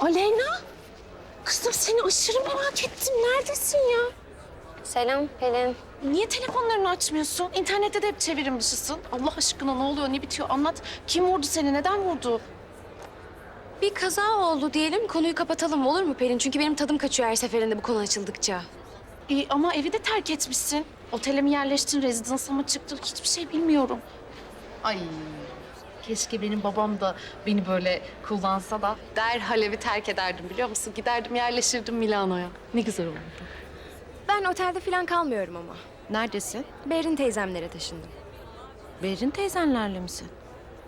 Aleyna. Kızım seni aşırı merak ettim. Neredesin ya? Selam Pelin. Niye telefonlarını açmıyorsun? İnternette de hep çevirim dışısın. Allah aşkına ne oluyor, ne bitiyor anlat. Kim vurdu seni, neden vurdu? Bir kaza oldu diyelim konuyu kapatalım olur mu Pelin? Çünkü benim tadım kaçıyor her seferinde bu konu açıldıkça. İyi ama evi de terk etmişsin. Otele mi yerleştin, rezidansa mı çıktın? Hiçbir şey bilmiyorum. Ay keşke benim babam da beni böyle kullansa da derhal evi terk ederdim biliyor musun? Giderdim yerleşirdim Milano'ya. Ne güzel olurdu. Ben otelde falan kalmıyorum ama. Neredesin? Berin teyzemlere taşındım. Berin teyzenlerle misin?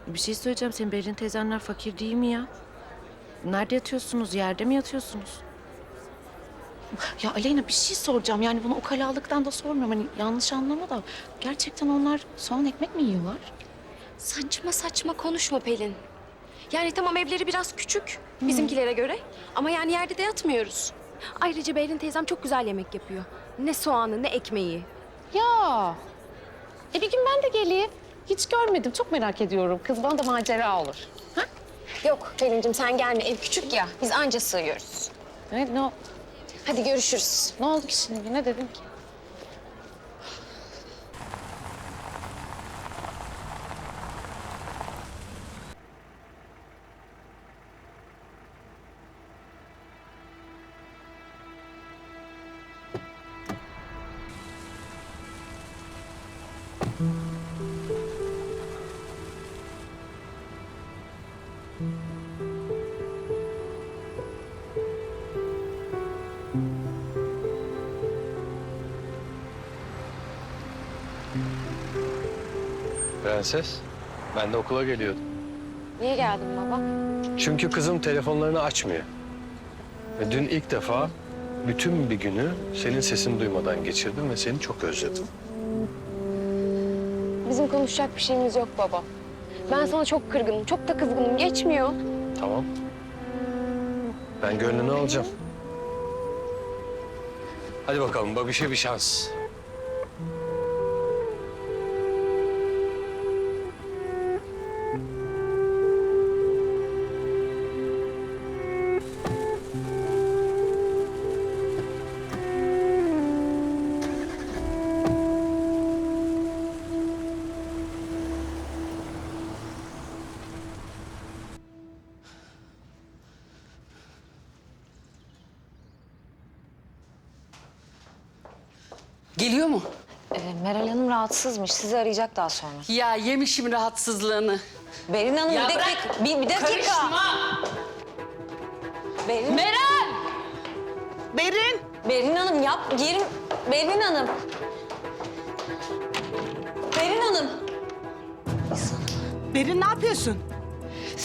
Bir şey söyleyeceğim. Senin Berin teyzenler fakir değil mi ya? Nerede yatıyorsunuz? Yerde mi yatıyorsunuz? Ya Aleyna bir şey soracağım. Yani bunu ukalalıktan da sormuyorum. Hani yanlış anlama da. Gerçekten onlar soğan ekmek mi yiyorlar? Saçma saçma konuşma Pelin. Yani tamam evleri biraz küçük bizimkilere göre ama yani yerde de yatmıyoruz. Ayrıca Berin teyzem çok güzel yemek yapıyor. Ne soğanı ne ekmeği. Ya. E bir gün ben de geleyim. Hiç görmedim. Çok merak ediyorum. Kız bana da macera olur. Ha? Yok Pelin'cim sen gelme ev küçük ya biz anca sığıyoruz. Ne, ne, Hadi görüşürüz. ne oldu ki şimdi? Ne dedin ki? Prenses, ben de okula geliyordum. Niye geldin baba? Çünkü kızım telefonlarını açmıyor. Ve dün ilk defa bütün bir günü senin sesini duymadan geçirdim ve seni çok özledim. Bizim konuşacak bir şeyimiz yok baba. Ben sana çok kırgınım, çok da kızgınım. Geçmiyor. Tamam. Ben gönlünü alacağım. Hadi bakalım babişe bir şans. Geliyor mu? Ee, Meral Hanım rahatsızmış. Sizi arayacak daha sonra. Ya yemişim rahatsızlığını. Berin Hanım Ya bir bırak! dakika. Bir, bir dakika. Karışma! Berin, Meral! Berin, Berin Hanım yap. Yerim. Berin Hanım. Berin Hanım. Berin ne yapıyorsun?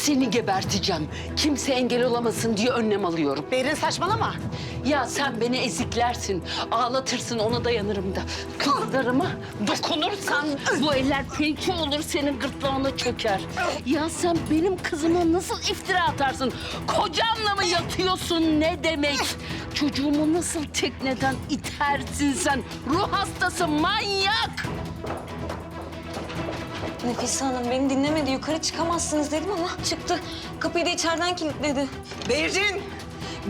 Seni geberteceğim. Kimse engel olamasın diye önlem alıyorum. Berin saçmalama. Ya sen beni eziklersin, ağlatırsın ona dayanırım da. Kızlarıma dokunursan bu eller pençe olur senin gırtlağına çöker. Ya sen benim kızıma nasıl iftira atarsın? Kocanla mı yatıyorsun ne demek? Çocuğumu nasıl tekneden itersin sen? Ruh hastası manyak! Nefise Hanım beni dinlemedi. Yukarı çıkamazsınız dedim ama çıktı. Kapıyı da içeriden kilitledi. Berin,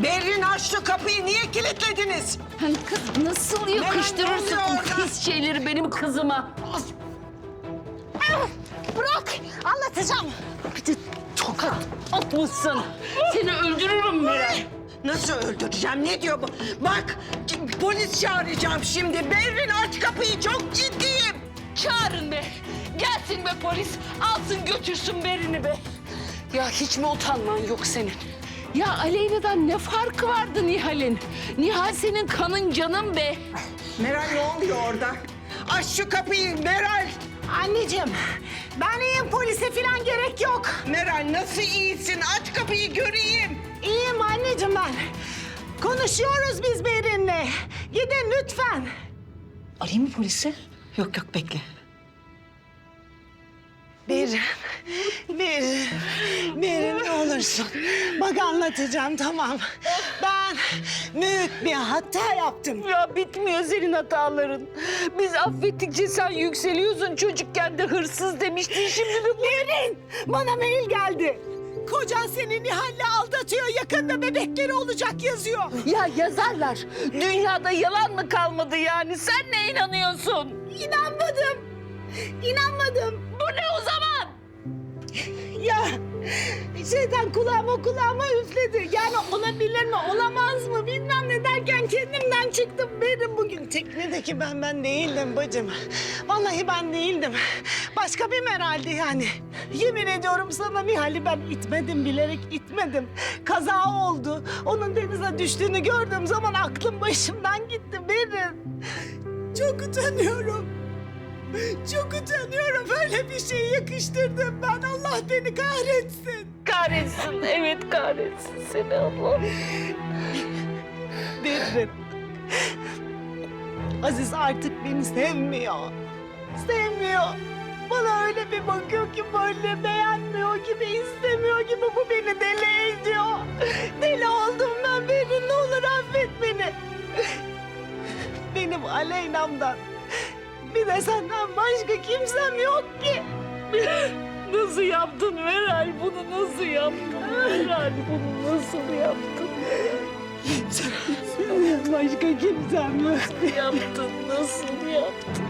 Berin aç şu kapıyı. Niye kilitlediniz? Hani kız nasıl yakıştırırsın oluyor o orada? pis şeyleri benim kızıma? Bırak, anlatacağım. Bir de tokat atmışsın. Seni öldürürüm Meral. Nasıl öldüreceğim? Ne diyor bu? Bak, polis çağıracağım şimdi. Berin aç kapıyı. Çok ciddiyim. Çağırın be. Gelsin be polis. Alsın götürsün Berin'i be. Ya hiç mi utanman yok senin? Ya Aleyna'dan ne farkı vardı Nihal'in? Nihal senin kanın canın be. Meral ne oluyor orada? Aç şu kapıyı Meral. Anneciğim, ben iyiyim. Polise falan gerek yok. Meral nasıl iyisin? Aç kapıyı göreyim. İyiyim anneciğim ben. Konuşuyoruz biz Berin'le. Gidin lütfen. Arayayım mı polisi? Yok yok bekle. Berin, Berin, Berin ne olursun. Bak anlatacağım tamam. Ben büyük bir hata yaptım. Ya bitmiyor senin hataların. Biz affettikçe sen yükseliyorsun. Çocukken de hırsız demiştin. Şimdi de bu. Berin, bana mail geldi. Kocan seni Nihal'le aldatıyor. Yakında bebekleri olacak yazıyor. Ya yazarlar. Dünyada yalan mı kalmadı yani? Sen ne inanıyorsun? İnanmadım. İnanmadım. Bu ne o zaman? Ya şeytan kulağıma kulağıma üfledi. Yani olabilir mi olamaz mı bilmem ne derken kendimden çıktım. Benim bugün teknedeki ben ben değildim bacım. Vallahi ben değildim. Başka bir Meral'di yani. Yemin ediyorum sana Nihal'i ben itmedim bilerek itmedim. Kaza oldu. Onun denize düştüğünü gördüğüm zaman aklım başımdan gitti benim. Çok utanıyorum. Çok utanıyorum. Böyle bir şey yakıştırdım ben. Allah beni kahretsin. Kahretsin, evet kahretsin seni Allah. Derin. Aziz artık beni sevmiyor. Sevmiyor. Bana öyle bir bakıyor ki böyle beğenmiyor gibi, istemiyor gibi bu beni deli ediyor. Deli oldum ben Berin ne olur affet beni. Benim Aleyna'mdan de senden başka kimsem yok ki. Nasıl yaptın Meral? Bunu nasıl yaptın Meral? Bunu nasıl yaptın? Başka kimsem yok. Yaptın, nasıl yaptın?